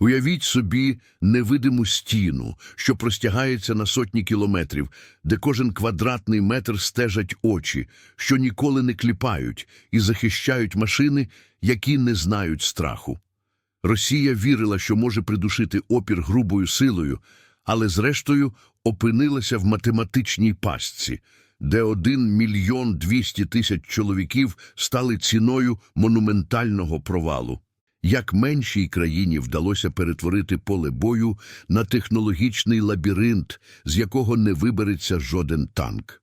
Уявіть собі невидиму стіну, що простягається на сотні кілометрів, де кожен квадратний метр стежать очі, що ніколи не кліпають і захищають машини, які не знають страху. Росія вірила, що може придушити опір грубою силою, але зрештою опинилася в математичній пастці, де один мільйон двісті тисяч чоловіків стали ціною монументального провалу. Як меншій країні вдалося перетворити поле бою на технологічний лабіринт, з якого не вибереться жоден танк.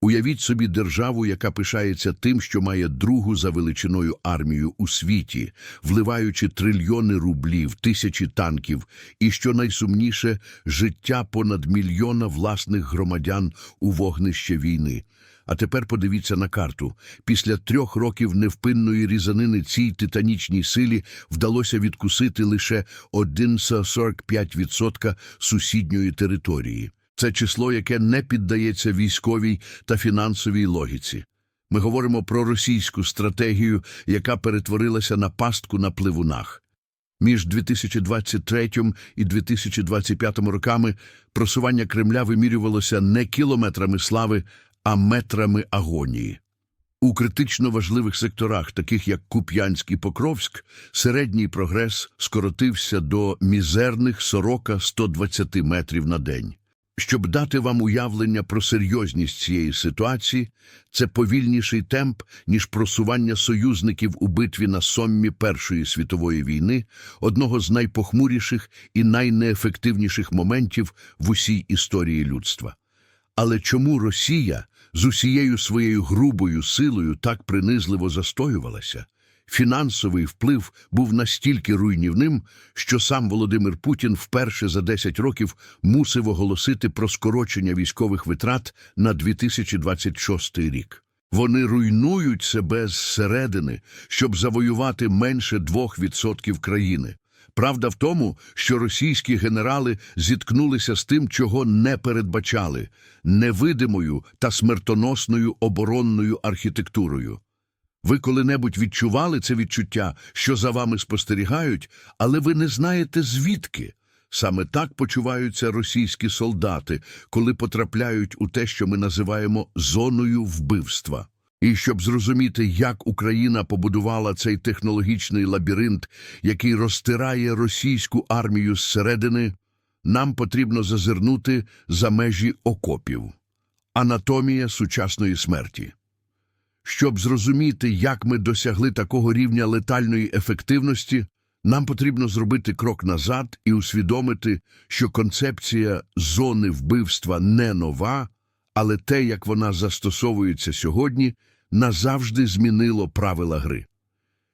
Уявіть собі державу, яка пишається тим, що має другу за величиною армію у світі, вливаючи трильйони рублів, тисячі танків і, що найсумніше, життя понад мільйона власних громадян у вогнище війни. А тепер подивіться на карту. Після трьох років невпинної різанини цій титанічній силі вдалося відкусити лише 1,45% сусідньої території. Це число, яке не піддається військовій та фінансовій логіці. Ми говоримо про російську стратегію, яка перетворилася на пастку на пливунах. Між 2023 і 2025 роками просування Кремля вимірювалося не кілометрами слави, а метрами агонії. У критично важливих секторах, таких як Куп'янськ і Покровськ, середній прогрес скоротився до мізерних 40-120 метрів на день. Щоб дати вам уявлення про серйозність цієї ситуації, це повільніший темп, ніж просування союзників у битві на Соммі Першої світової війни, одного з найпохмуріших і найнеефективніших моментів в усій історії людства. Але чому Росія з усією своєю грубою силою так принизливо застоювалася? Фінансовий вплив був настільки руйнівним, що сам Володимир Путін вперше за 10 років мусив оголосити про скорочення військових витрат на 2026 рік. Вони руйнують себе зсередини, щоб завоювати менше 2% країни. Правда в тому, що російські генерали зіткнулися з тим, чого не передбачали – невидимою та смертоносною оборонною архітектурою. Ви коли-небудь відчували це відчуття, що за вами спостерігають, але ви не знаєте звідки. Саме так почуваються російські солдати, коли потрапляють у те, що ми називаємо зоною вбивства. І щоб зрозуміти, як Україна побудувала цей технологічний лабіринт, який розтирає російську армію зсередини, нам потрібно зазирнути за межі окопів. Анатомія сучасної смерті. Щоб зрозуміти, як ми досягли такого рівня летальної ефективності, нам потрібно зробити крок назад і усвідомити, що концепція зони вбивства не нова, але те, як вона застосовується сьогодні, назавжди змінило правила гри.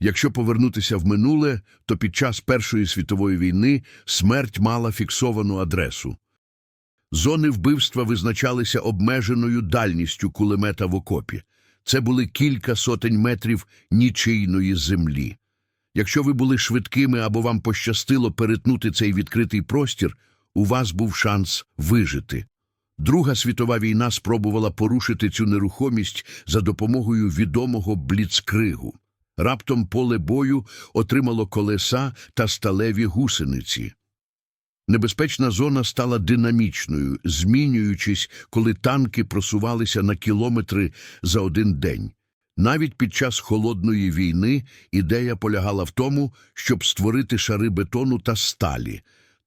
Якщо повернутися в минуле, то під час Першої світової війни смерть мала фіксовану адресу. Зони вбивства визначалися обмеженою дальністю кулемета в окопі. Це були кілька сотень метрів нічийної землі. Якщо ви були швидкими або вам пощастило перетнути цей відкритий простір, у вас був шанс вижити. Друга світова війна спробувала порушити цю нерухомість за допомогою відомого бліцкригу. Раптом поле бою отримало колеса та сталеві гусениці. Небезпечна зона стала динамічною, змінюючись, коли танки просувалися на кілометри за один день. Навіть під час холодної війни ідея полягала в тому, щоб створити шари бетону та сталі,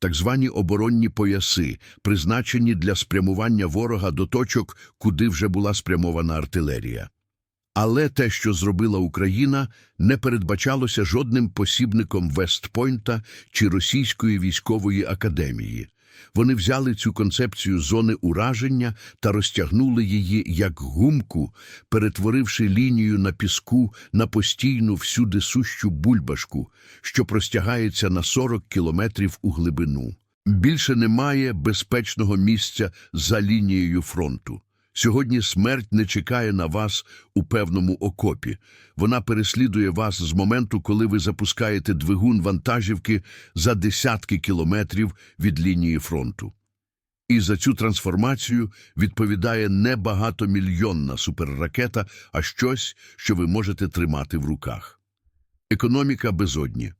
так звані оборонні пояси, призначені для спрямування ворога до точок, куди вже була спрямована артилерія. Але те, що зробила Україна, не передбачалося жодним посібником Вестпойнта чи Російської військової академії. Вони взяли цю концепцію зони ураження та розтягнули її як гумку, перетворивши лінію на піску на постійну всюди сущу бульбашку, що простягається на 40 кілометрів у глибину. Більше немає безпечного місця за лінією фронту. Сьогодні смерть не чекає на вас у певному окопі. Вона переслідує вас з моменту, коли ви запускаєте двигун вантажівки за десятки кілометрів від лінії фронту. І за цю трансформацію відповідає не багатомільйонна суперракета, а щось, що ви можете тримати в руках. Економіка безодні.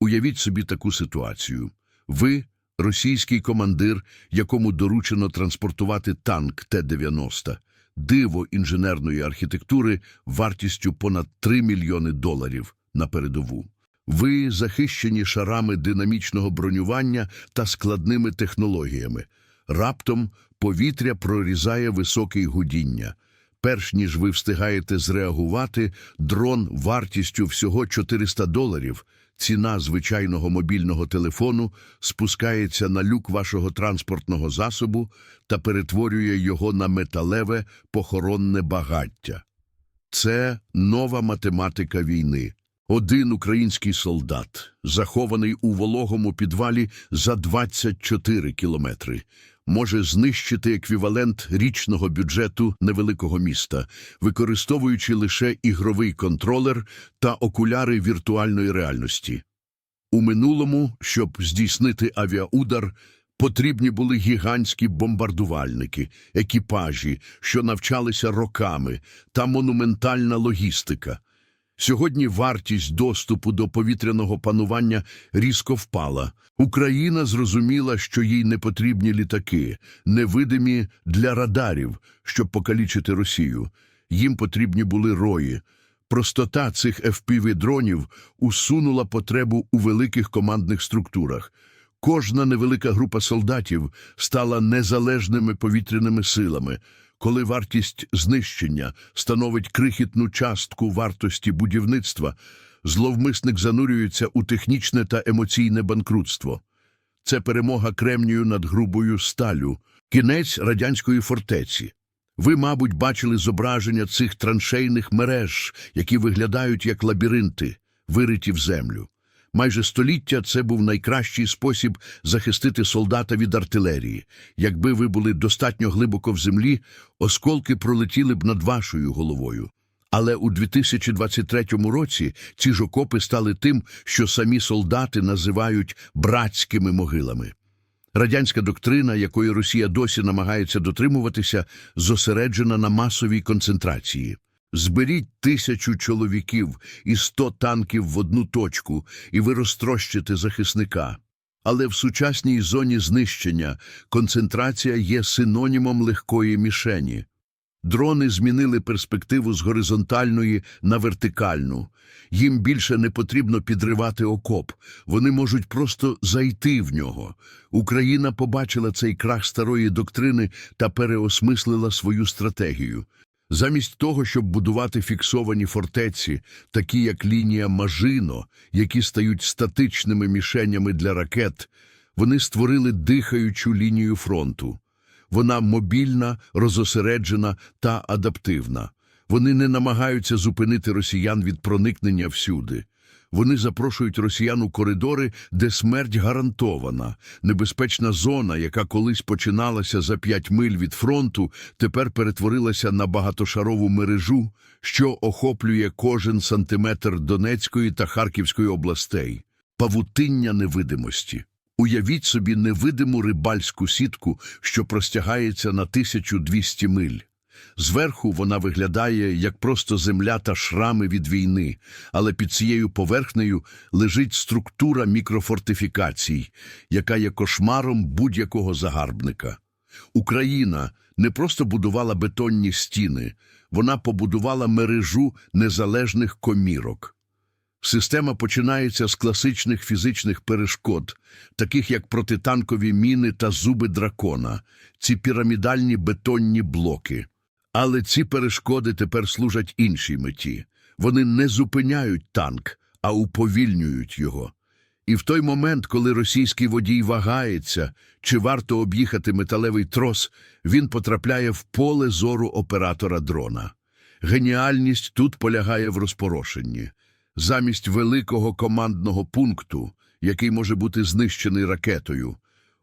Уявіть собі таку ситуацію. Ви – російський командир, якому доручено транспортувати танк Т-90, диво інженерної архітектури вартістю понад 3 мільйони доларів на передову. Ви захищені шарами динамічного бронювання та складними технологіями. Раптом повітря прорізає високий гудіння. Перш ніж ви встигаєте зреагувати, дрон вартістю всього 400 доларів, ціна звичайного мобільного телефону, спускається на люк вашого транспортного засобу та перетворює його на металеве похоронне багаття. Це нова математика війни. Один український солдат, захований у вологому підвалі за 24 кілометри, може знищити еквівалент річного бюджету невеликого міста, використовуючи лише ігровий контролер та окуляри віртуальної реальності. У минулому, щоб здійснити авіаудар, потрібні були гігантські бомбардувальники, екіпажі, що навчалися роками, та монументальна логістика. Сьогодні вартість доступу до повітряного панування різко впала. Україна зрозуміла, що їй не потрібні літаки, невидимі для радарів, щоб покалічити Росію. Їм потрібні були рої. Простота цих FPV-дронів усунула потребу у великих командних структурах. Кожна невелика група солдатів стала незалежними повітряними силами. Коли вартість знищення становить крихітну частку вартості будівництва, зловмисник занурюється у технічне та емоційне банкрутство. Це перемога Кремнію над грубою сталю, кінець радянської фортеці. Ви, мабуть, бачили зображення цих траншейних мереж, які виглядають як лабіринти, вириті в землю. Майже століття це був найкращий спосіб захистити солдата від артилерії. Якби ви були достатньо глибоко в землі, осколки пролетіли б над вашою головою. Але у 2023 році ці ж окопи стали тим, що самі солдати називають братськими могилами. Радянська доктрина, якої Росія досі намагається дотримуватися, зосереджена на масовій концентрації. Зберіть тисячу чоловіків і сто танків в одну точку, і ви розтрощите захисника. Але в сучасній зоні знищення концентрація є синонімом легкої мішені. Дрони змінили перспективу з горизонтальної на вертикальну. Їм більше не потрібно підривати окоп, вони можуть просто зайти в нього. Україна побачила цей крах старої доктрини та переосмислила свою стратегію. Замість того, щоб будувати фіксовані фортеці, такі як лінія Мажино, які стають статичними мішенями для ракет, вони створили дихаючу лінію фронту. Вона мобільна, розосереджена та адаптивна. Вони не намагаються зупинити росіян від проникнення всюди. Вони запрошують росіян у коридори, де смерть гарантована. Небезпечна зона, яка колись починалася за п'ять миль від фронту, тепер перетворилася на багатошарову мережу, що охоплює кожен сантиметр Донецької та Харківської областей. Павутиння невидимості. Уявіть собі невидиму рибальську сітку, що простягається на 1200 миль. Зверху вона виглядає як просто земля та шрами від війни, але під цією поверхнею лежить структура мікрофортифікацій, яка є кошмаром будь-якого загарбника. Україна не просто будувала бетонні стіни, вона побудувала мережу незалежних комірок. Система починається з класичних фізичних перешкод, таких як протитанкові міни та зуби дракона, ці пірамідальні бетонні блоки. Але ці перешкоди тепер служать іншій меті. Вони не зупиняють танк, а уповільнюють його. І в той момент, коли російський водій вагається, чи варто об'їхати металевий трос, він потрапляє в поле зору оператора дрона. Геніальність тут полягає в розпорошенні. Замість великого командного пункту, який може бути знищений ракетою,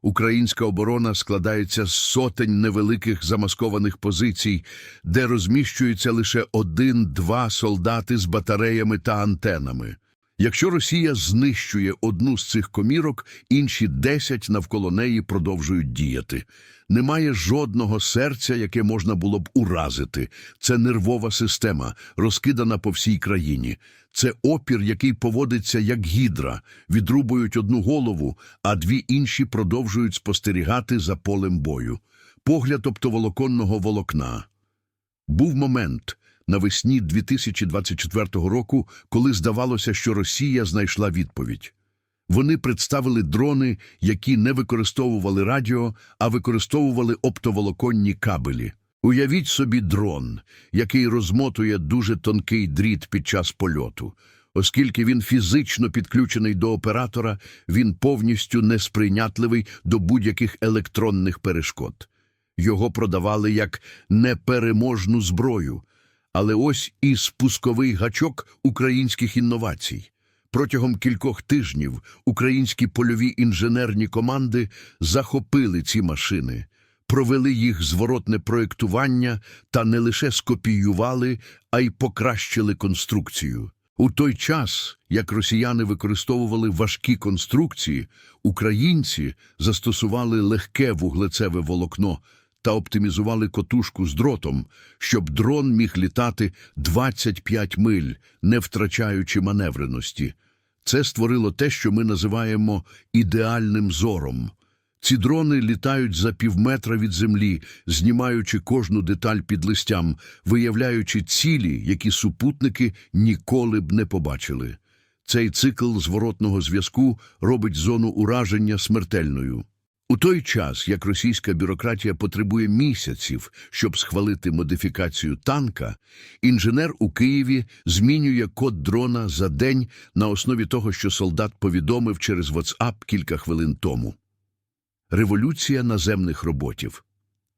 українська оборона складається з сотень невеликих замаскованих позицій, де розміщується лише один-два солдати з батареями та антенами. Якщо Росія знищує одну з цих комірок, інші десять навколо неї продовжують діяти. Немає жодного серця, яке можна було б уразити. Це нервова система, розкидана по всій країні. Це опір, який поводиться як гідра. Відрубують одну голову, а дві інші продовжують спостерігати за полем бою. Погляд оптоволоконного волокна. Був момент навесні 2024 року, коли здавалося, що Росія знайшла відповідь. Вони представили дрони, які не використовували радіо, а використовували оптоволоконні кабелі. Уявіть собі дрон, який розмотує дуже тонкий дріт під час польоту. Оскільки він фізично підключений до оператора, він повністю несприйнятливий до будь-яких електронних перешкод. Його продавали як непереможну зброю. Але ось і спусковий гачок українських інновацій. Протягом кількох тижнів українські польові інженерні команди захопили ці машини, провели їх зворотне проєктування та не лише скопіювали, а й покращили конструкцію. У той час, як росіяни використовували важкі конструкції, українці застосували легке вуглецеве волокно та оптимізували котушку з дротом, щоб дрон міг літати 25 миль, не втрачаючи маневреності. Це створило те, що ми називаємо ідеальним зором. Ці дрони літають за півметра від землі, знімаючи кожну деталь під листям, виявляючи цілі, які супутники ніколи б не побачили. Цей цикл зворотного зв'язку робить зону ураження смертельною. У той час, як російська бюрократія потребує місяців, щоб схвалити модифікацію танка, інженер у Києві змінює код дрона за день на основі того, що солдат повідомив через WhatsApp кілька хвилин тому. Революція наземних роботів.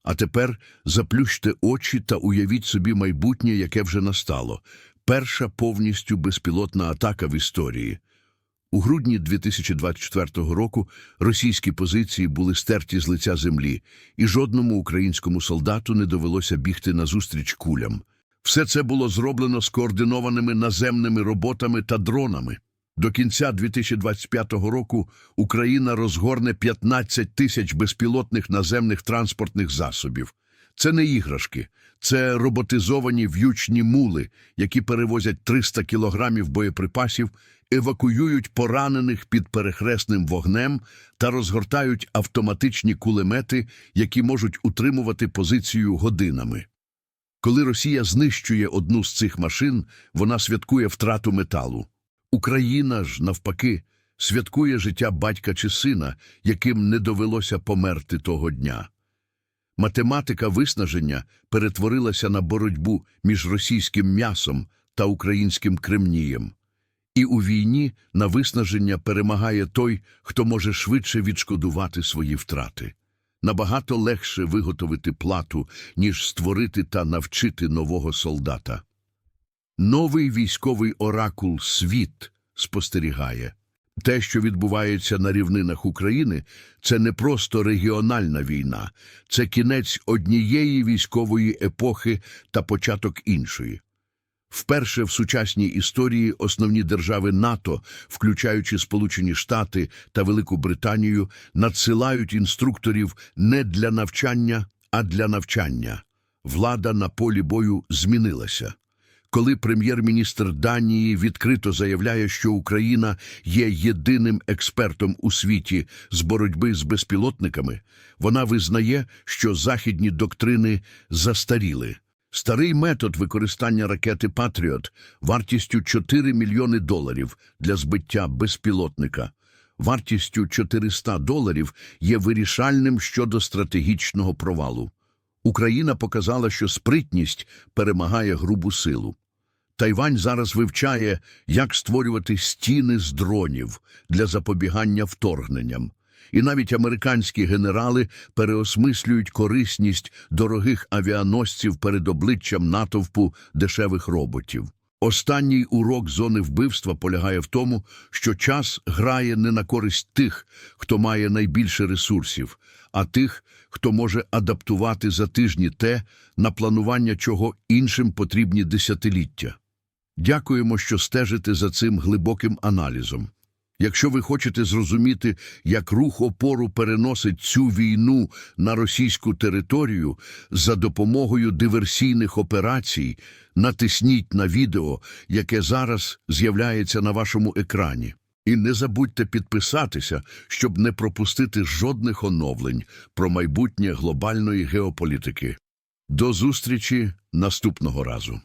А тепер заплющте очі та уявіть собі майбутнє, яке вже настало. Перша повністю безпілотна атака в історії. У грудні 2024 року російські позиції були стерті з лиця землі, і жодному українському солдату не довелося бігти назустріч кулям. Все це було зроблено скоординованими наземними роботами та дронами. До кінця 2025 року Україна розгорне 15 тисяч безпілотних наземних транспортних засобів. Це не іграшки, це роботизовані в'ючні мули, які перевозять 300 кілограмів боєприпасів, евакуюють поранених під перехресним вогнем та розгортають автоматичні кулемети, які можуть утримувати позицію годинами. Коли Росія знищує одну з цих машин, вона святкує втрату металу. Україна ж, навпаки, святкує життя батька чи сина, яким не довелося померти того дня. Математика виснаження перетворилася на боротьбу між російським м'ясом та українським кремнієм. І у війні на виснаження перемагає той, хто може швидше відшкодувати свої втрати. Набагато легше виготовити плату, ніж створити та навчити нового солдата. Новий військовий оракул «Світ» спостерігає. Те, що відбувається на рівнинах України, це не просто регіональна війна, це кінець однієї військової епохи та початок іншої. Вперше в сучасній історії основні держави НАТО, включаючи Сполучені Штати та Велику Британію, надсилають інструкторів не для навчання, а для навчання. Влада на полі бою змінилася. Коли прем'єр-міністр Данії відкрито заявляє, що Україна є єдиним експертом у світі з боротьби з безпілотниками, вона визнає, що західні доктрини застаріли. Старий метод використання ракети «Патріот» вартістю 4 мільйони доларів для збиття безпілотника, вартістю 400 доларів є вирішальним щодо стратегічного провалу. Україна показала, що спритність перемагає грубу силу. Тайвань зараз вивчає, як створювати стіни з дронів для запобігання вторгненням. І навіть американські генерали переосмислюють корисність дорогих авіаносців перед обличчям натовпу дешевих роботів. Останній урок зони вбивства полягає в тому, що час грає не на користь тих, хто має найбільше ресурсів, а тих, хто може адаптувати за тижні те, на планування чого іншим потрібні десятиліття. Дякуємо, що стежите за цим глибоким аналізом. Якщо ви хочете зрозуміти, як рух опору переносить цю війну на російську територію за допомогою диверсійних операцій, натисніть на відео, яке зараз з'являється на вашому екрані. І не забудьте підписатися, щоб не пропустити жодних оновлень про майбутнє глобальної геополітики. До зустрічі наступного разу.